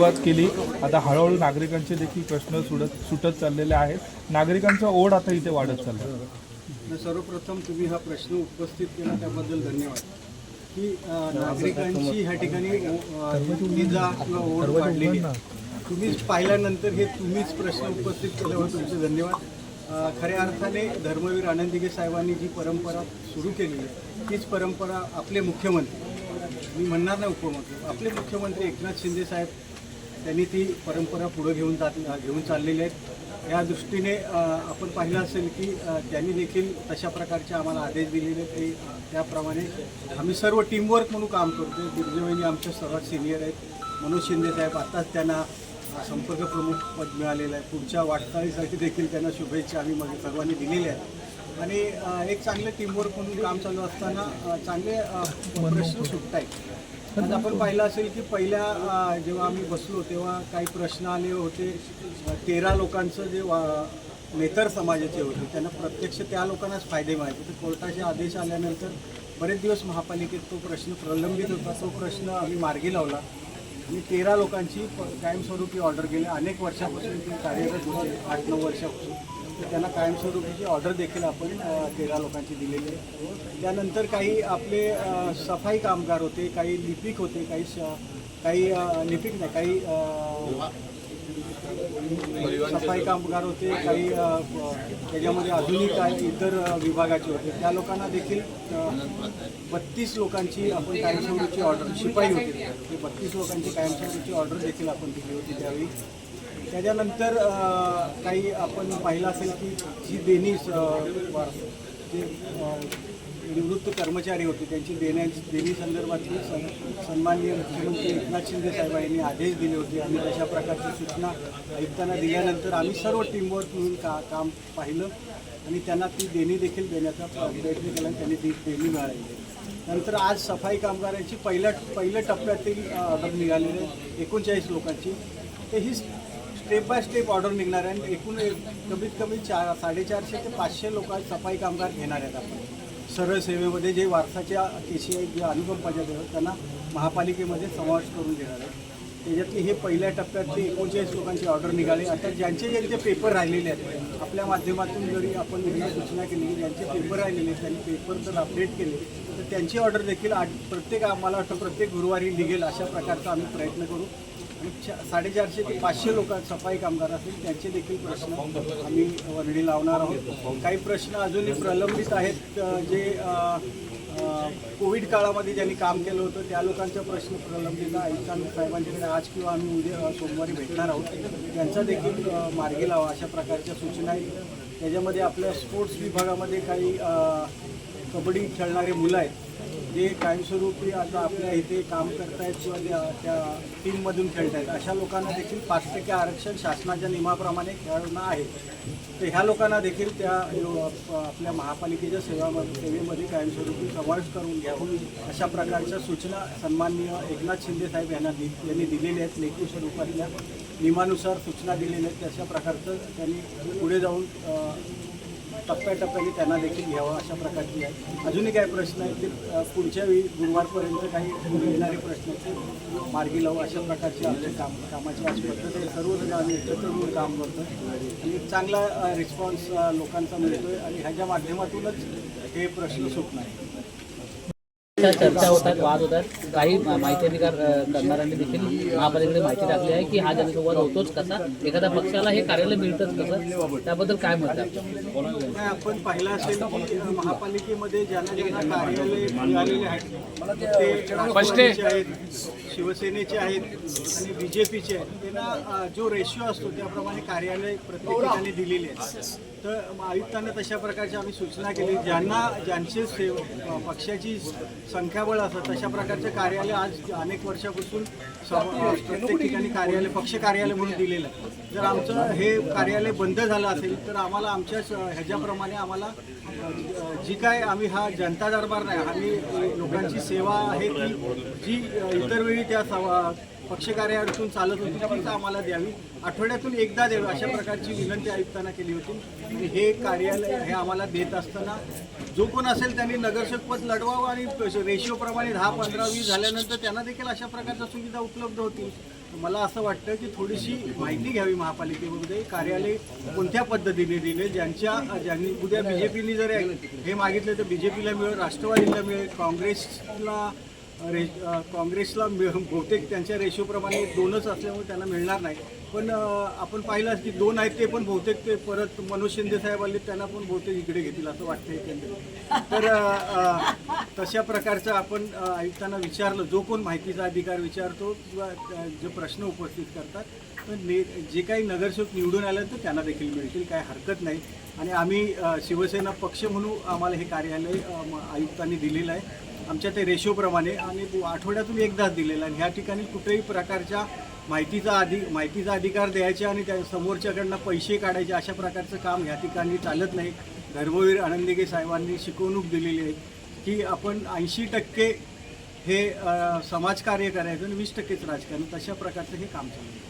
सुरुवात केली. आता हळूहळू नागरिकांचे देखील प्रश्न सुटत सुटत चाललेले आहेत. नागरिकांचा ओढ आता इथे वाढत चालला सर्वप्रथम तुम्ही हा प्रश्न उपस्थित केला त्याबद्दल धन्यवाद. की नागरिकांची ह्या ठिकाणी अ, निजा किंवा ओढ वाढलेली आहे. तुम्ही पाहिल्यानंतर हे तुम्हीच प्रश्न उपस्थित केल्यावर तुमचे धन्यवाद. खऱ्या अर्थाने धर्मवीर आनंदिगे साहेबांनी जी परंपरा सुरू केलेली आहे तीच परंपरा आपले मुख्यमंत्री मी म्हणणार नाही उपमुख्यमंत्री आपले मुख्यमंत्री एकनाथ शिंदे साहेब त्यांनी ती परंपरा पुढे घेऊन जात घेऊन चाललेली आहेत. या दृष्टीने आपण पाहिलं असेल की त्यांनी देखील तशा प्रकारचे आम्हाला आदेश दिलेले ते त्याप्रमाणे आम्ही सर्व टीमवर्क म्हणून काम करतो दुर्जयवहिनी आमच्या सर्वात सिनियर आहेत. मनोज शिंदे साहेब आताच त्यांना संपर्क प्रमुख पद मिळालेलं आहे. पुढच्या वाटचाळीसाठी देखील त्यांना शुभेच्छा आम्ही मग सर्वांनी दिलेल्या आहेत. आणि एक चांगलं टीमवर्क म्हणून काम चालू असताना चांगले प्रश्न सुटत आहेत आज आपण पाहिलं असेल की पहिल्या जेव्हा आम्ही बसलो तेव्हा काही प्रश्न आले होते. तेरा लोकांचं जे वा नेतर समाजाचे होते त्यांना प्रत्यक्ष त्या लोकांनाच फायदे मिळायचे तर कोर्टाचे आदेश आल्यानंतर बरेच दिवस महापालिकेत तो प्रश्न प्रलंबित होता. तो प्रश्न आम्ही मार्गी लावला. आणि तेरा लोकांची प- कायमस्वरूपी ऑर्डर गेले. अनेक वर्षापासून ते कार्यरत होते. आठ नऊ वर्षापासून. त्यांना कायमस्वरूपीची ऑर्डर देखील आपण तेरा लोकांची दिलेली आहे. त्यानंतर काही आपले सफाई कामगार होते काही लिपिक होते काही श- काही लिपिक नाही काही सफाई कामगार होते काही त्याच्यामध्ये आधुनिक इतर विभागाचे होते. त्या लोकांना देखील बत्तीस लोकांची आपण कायमस्वरूपीची ऑर्डर शिपाई होती. ते बत्तीस लोकांची कायमस्वरूपीची ऑर्डर देखील आपण दिली होती त्यावेळी. त्याच्यानंतर काही आपण पाहिलं असेल की जी देणी जे निवृत्त कर्मचारी होते त्यांची देण्याची देणी संदर्भातली सन- सन्माननीय मुख्यमंत्री एकनाथ शिंदे साहेबांनी आदेश दिले होते आणि तशा प्रकारची सूचना ऐकताना दिल्यानंतर आम्ही सर्व टीमवर्क मिळून का काम पाहिलं आणि त्यांना ती देणी देखील देण्याचा प्रयत्न केला आणि त्यांनी ती देणी मिळाली. नंतर आज सफाई कामगारांची पहिल्या पहिल्या टप्प्यातील ऑर्डर निघालेली एकोणचाळीस लोकांची. तर ही स्टेप बाय स्टेप ऑर्डर निघणार आहे. आणि एकूण एक- कमीत कमी चार साडेचारशे ते पाचशे लोक सफाई कामगार घेणार आहेत आपण. सरळ सेवेमध्ये जे वारसाच्या केशी आहेत जे अनुकंपाच्या देतात त्यांना महापालिकेमध्ये समावेश करून घेणार आहे त्याच्यातली हे पहिल्या टप्प्यातली एकोणचाळीस लोकांची ऑर्डर निघाली. आता ज्यांचे ज्यांचे पेपर राहिलेले आहेत आपल्या माध्यमातून जरी आपण ही सूचना केली की ज्यांचे पेपर राहिलेले आहेत त्यांनी पेपर जर अपडेट केले तर त्यांची ऑर्डर देखील आठ प्रत्येक आम्हाला वाटतं प्रत्येक गुरुवारी निघेल अशा प्रकारचा आम्ही प्रयत्न करू. साडेचारशे ते पाचशे लोक सफाई कामगार असतील त्यांचे देखील प्रश्न आम्ही वर्णी लावणार आहोत. काही प्रश्न अजूनही प्रलंबित आहेत जे कोविड काळामध्ये ज्यांनी काम केलं होतं त्या लोकांचा प्रश्न प्रलंबित आहे आयुक्तांनी साहेबांच्याकडे आज किंवा आम्ही उद्या सोमवारी भेटणार आहोत. त्यांचा देखील मार्गी लावा अशा प्रकारच्या सूचना आहेत. त्याच्यामध्ये आपल्या स्पोर्ट्स विभागामध्ये काही कबड्डी खेळणारे मुलं आहेत. जे कायमस्वरूपी आता आपल्या इथे काम करतायत किंवा त्या त्या टीममधून खेळत आहेत अशा लोकांना देखील पाच टक्के आरक्षण शासनाच्या नियमाप्रमाणे खेळणं आहे. तर ह्या लोकांना देखील त्या आपल्या महापालिकेच्या सेवामध्ये सेवेमध्ये कायमस्वरूपी समावेश करून घ्यावं अशा प्रकारच्या सूचना सन्माननीय एकनाथ शिंदे साहेब यांना दि यांनी दिलेल्या आहेत लेखी स्वरूपातल्या नियमानुसार सूचना दिलेल्या आहेत तशा प्रकारचं त्यांनी पुढे जाऊन टप्प्याटप्प्याने त्यांना देखील घ्यावं अशा प्रकारची आहे. अजूनही काही प्रश्न आहेत. ते पुढच्या वेळी गुरुवारपर्यंत काही येणारे प्रश्न आहेत. मार्गी लावू अशा प्रकारची आमच्या काम कामाची आज पद्धत आहे. सर्वजण आम्ही एकत्र मिळून काम करतो आणि चांगला रिस्पॉन्स लोकांचा मिळतो आहे आणि ह्याच्या माध्यमातूनच हे प्रश्न सुटणार आहे चर्चा होतात वाद होतात. काही माहिती अधिकार करणाऱ्यांनी देखील महापालिकेकडे माहिती टाकली आहे की हा जनसंवाद होतोच कसा? एखाद्या पक्षाला हे कार्यालय मिळतंच कसं? त्याबद्दल काय मत आहे? आपलं? नाही आपण पाहिलं असेल की महापालिकेमध्ये ज्यांना ज्यांना कार्यालय मिळालेले आहेत ते आहेत शिवसेनेचे आहेत आणि बी जे पीचे आहेत त्यांना जो रेशिओ असतो त्याप्रमाणे कार्यालय प्रत्येक ठिकाणी दिलेले आहेत. तर आयुक्तांना तशा प्रकारच्या आम्ही सूचना केली. ज्यांना ज्यांचे सेव पक्षाची संख्याबळ असतात तशा प्रकारचे कार्यालय आज अनेक वर्षापासून प्रत्येक ठिकाणी कार्यालय पक्ष कार्यालय म्हणून दिलेलं आहे. जर आमचं हे कार्यालय बंद झालं असेल तर आम्हाला आमच्या ह्याच्याप्रमाणे आम्हाला जी काय आम्ही हा जनता दरबार नाही आम्ही लोकांची सेवा आहे ती जी इतर वेळी त्या पक्ष कार्यालयातून चालत होती तीच आम्हाला द्यावी. आठवड्यातून एकदा द्यावी अशा प्रकारची विनंती आयुक्तांना केली होती. आणि हे कार्यालय हे आम्हाला देत असताना जो कोण असेल त्यांनी नगरसेवकपद लढवावं आणि रेशिओप्रमाणे दहा पंधरा वीस झाल्यानंतर त्यांना देखील अशा प्रकारच्या सुविधा उपलब्ध होतील. मला असं वाटतं की थोडीशी माहिती घ्यावी महापालिकेमध्ये कार्यालय कोणत्या पद्धतीने दिले ज्यांच्या ज्यांनी उद्या बी जे पीने जर हे मागितलं तर बी जे पीला मिळेल राष्ट्रवादीला मिळेल काँग्रेसला रे काँग्रेसला मिळ- बहुतेक त्यांच्या रेशोप्रमाणे दोनच असल्यामुळे त्यांना मिळणार नाही. पण आपण पाहिलं की दोन आहेत ते पण बहुतेक ते परत मनोज शिंदे साहेब आले त्यांना पण बहुतेक इकडे घेतील असं वाटतं एकंदरीत तर तशा प्रकारचं आपण आयुक्तांना विचारलं जो कोण माहितीचा अधिकार विचारतो किंवा जे प्रश्न उपस्थित करतात तर ने जे काही नगरसेवक निवडून आल्यानंतर त्यांना देखील मिळतील काही हरकत नाही. आणि आम्ही शिवसेना पक्ष म्हणून आम्हाला हे कार्यालय म- आयुक्तांनी दिलेलं आहे. आमच्या ते रेशोप्रमाणे आणि आठवड्यातून एकदाच दिलेला आणि ह्या ठिकाणी कुठेही प्रकारच्या माहितीचा अधि माहितीचा अधिकार द्यायचे आणि त्या समोरच्याकडनं पैसे काढायचे अशा प्रकारचं काम ह्या ठिकाणी चालत नाही. धर्मवीर आनंदिगे साहेबांनी शिकवणूक दिलेली आहे की आपण ऐंशी टक्के हे समाजकार्य करायचं आणि वीस टक्केच राजकारण तशा प्रकारचं हे काम चालू आहे.